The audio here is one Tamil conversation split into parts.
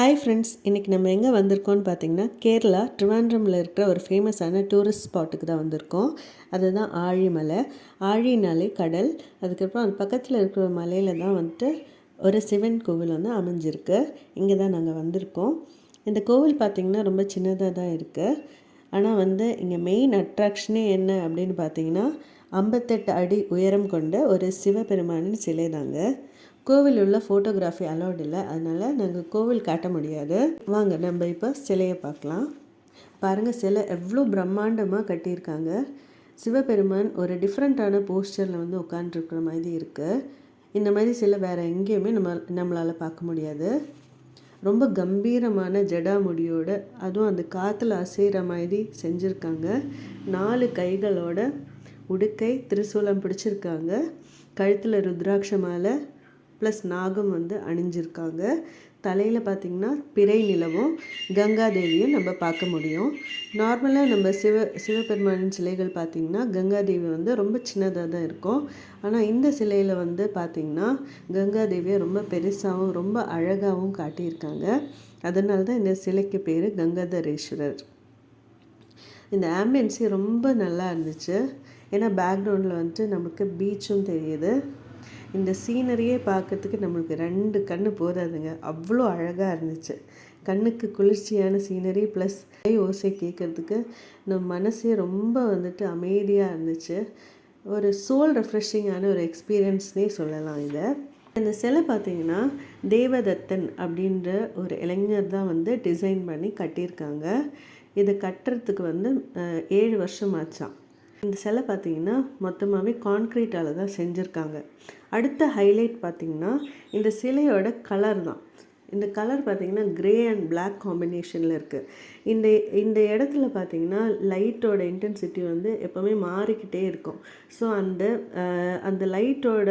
ஹாய் ஃப்ரெண்ட்ஸ் இன்றைக்கி நம்ம எங்கே வந்திருக்கோம்னு பார்த்தீங்கன்னா கேரளா ட்ரிவாண்ட்ரமில் இருக்கிற ஒரு ஃபேமஸான டூரிஸ்ட் ஸ்பாட்டுக்கு தான் வந்திருக்கோம். அதுதான் ஆழிமலை ஆழினாலே கடல். அதுக்கப்புறம் அது பக்கத்தில் இருக்கிற மலையில் தான் வந்துட்டு ஒரு சிவன் கோவில் வந்து அமைஞ்சிருக்கு. இங்கே தான் நாங்கள் வந்திருக்கோம். இந்த கோவில் பார்த்திங்கன்னா ரொம்ப சின்னதாக தான் இருக்குது ஆனால் வந்து இங்கே மெயின் அட்ராக்ஷனே என்ன அப்படின்னு பார்த்தீங்கன்னா ஐம்பத்தெட்டு அடி உயரம் கொண்ட ஒரு சிவபெருமானின் சிலை தாங்க. கோவில் உள்ள ஃபோட்டோகிராஃபி அலோட் இல்லை. அதனால் நாங்கள் கோவில் காட்ட முடியாது. வாங்க நம்ம இப்போ சிலையை பார்க்கலாம். பாருங்கள் சிலை எவ்வளோ பிரம்மாண்டமாக கட்டியிருக்காங்க. சிவபெருமான் ஒரு டிஃப்ரெண்ட்டான போஸ்டரில் வந்து உட்காண்ட்ருக்குற மாதிரி இருக்குது இந்த மாதிரி சிலை வேறு எங்கேயுமே நம்ம நம்மளால் பார்க்க முடியாது. ரொம்ப கம்பீரமான ஜடாமுடியோட அதுவும் அந்த காற்றுல அசைகிற மாதிரி செஞ்சுருக்காங்க. நாலு கைகளோட உடுக்கை திருசூலம் பிடிச்சிருக்காங்க. கழுத்தில் ருத்ராட்ச மாலை ப்ளஸ் நாகம் வந்து அணிஞ்சிருக்காங்க. தலையில் பார்த்திங்கன்னா பிறை நிலவும் கங்காதேவியும் நம்ம பார்க்க முடியும். நார்மலாக நம்ம சிவ சிவபெருமானின் சிலைகள் பார்த்திங்கன்னா கங்காதேவி வந்து ரொம்ப சின்னதாக தான் இருக்கும். ஆனால் இந்த சிலையில் வந்து பார்த்திங்கன்னா கங்காதேவியை ரொம்ப பெருசாகவும் ரொம்ப அழகாகவும் காட்டியிருக்காங்க. அதனால தான் இந்த சிலைக்கு பேர் கங்காதரேஸ்வரர். இந்த ஆம்பியன்ஸே ரொம்ப நல்லா இருந்துச்சு. ஏன்னா பேக்ரவுண்டில் வந்துட்டு நமக்கு பீச்சும் தெரியுது. இந்த சீனரியே பார்க்கறதுக்கு நம்மளுக்கு ரெண்டு கண் போதாதுங்க. அவ்வளோ அழகாக இருந்துச்சு. கண்ணுக்கு குளிர்ச்சியான சீனரி ப்ளஸ் ஓசை கேட்குறதுக்கு நம்ம மனசே ரொம்ப வந்துட்டு அமைதியாக இருந்துச்சு. ஒரு சோல் ரெஃப்ரெஷிங்கான ஒரு எக்ஸ்பீரியன்ஸ்னே சொல்லலாம் இதை. இந்த சிலை பார்த்தீங்கன்னா தேவதத்தன் அப்படின்ற ஒரு இளைஞர் தான் வந்து டிசைன் பண்ணி கட்டியிருக்காங்க. இதை கட்டுறதுக்கு வந்து ஏழு வருஷம் ஆச்சான் இந்த சிலை பார்த்திங்கன்னா மொத்தமாகவே கான்க்ரீட்டால் தான் செஞ்சுருக்காங்க. அடுத்த ஹைலைட் பார்த்திங்கன்னா இந்த சிலையோட கலர் தான். இந்த கலர் பார்த்திங்கன்னா க்ரே அண்ட் பிளாக் காம்பினேஷனில் இருக்குது இந்த இந்த இடத்துல பார்த்திங்கன்னா லைட்டோட இன்டென்சிட்டி வந்து எப்போவுமே மாறிக்கிட்டே இருக்கும். ஸோ அந்த அந்த லைட்டோட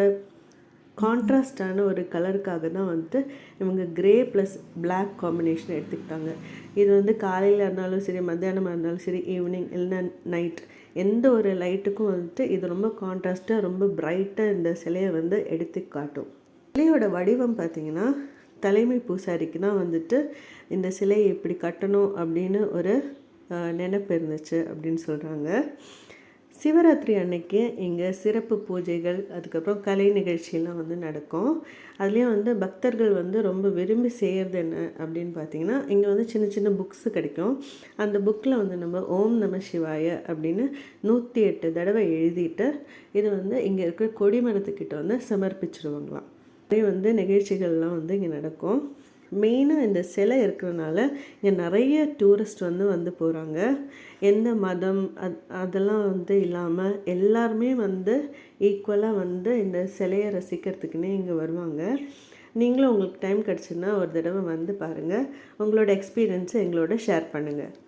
கான்ட்ராஸ்டான ஒரு கலருக்காக தான் வந்துட்டு இவங்க க்ரே ப்ளஸ் பிளாக் காம்பினேஷன் எடுத்துக்கிட்டாங்க. இது வந்து காலையில் இருந்தாலும் சரி மத்தியானமாக இருந்தாலும் சரி ஈவினிங் இல்லைன்னா நைட் எந்த ஒரு லைட்டுக்கும் வந்துட்டு இது ரொம்ப கான்ட்ராஸ்ட்டாக ரொம்ப பிரைட்டாக இந்த சிலையை வந்து எடுத்து காட்டும். சிலையோட வடிவம் பார்த்திங்கன்னா தலைமை பூசாரிக்கு தான் வந்துட்டு இந்த சிலையை இப்படி கட்டணும் அப்படின்னு ஒரு நினப்பு இருந்துச்சு அப்படின்னு சொல்கிறாங்க சிவராத்திரி அன்னைக்கு இங்கே சிறப்பு பூஜைகள் அதுக்கப்புறம் கலை நிகழ்ச்சியெல்லாம் வந்து நடக்கும். அதுலேயும் வந்து பக்தர்கள் வந்து ரொம்ப விரும்பி செய்கிறது என்ன அப்படின்னு பார்த்தீங்கன்னா இங்கே வந்து சின்ன சின்ன புக்ஸ் கிடைக்கும். அந்த புக்கில் வந்து நம்ம ஓம் நம சிவாய அப்படின்னு நூற்றி எட்டு தடவை எழுதிட்டு இது வந்து இங்கே இருக்கிற கொடிமரத்துக்கிட்ட வந்து சமர்ப்பிச்சிருவாங்களாம். அதே வந்து நிகழ்ச்சிகள்லாம் வந்து இங்கே நடக்கும். மெயினாக இந்த சிலை இருக்கிறனால இங்கே நிறைய டூரிஸ்ட் வந்து வந்து போகிறாங்க எந்த மதம் அத் அதெல்லாம் வந்து இல்லாமல் எல்லாருமே வந்து ஈக்குவலாக வந்து இந்த சிலையை ரசிக்கிறதுக்குன்னே இங்கே வருவாங்க. நீங்களும் உங்களுக்கு டைம் கிடச்சுன்னா ஒரு தடவை வந்து பாருங்கள் உங்களோட எக்ஸ்பீரியன்ஸை எங்களோட ஷேர் பண்ணுங்கள்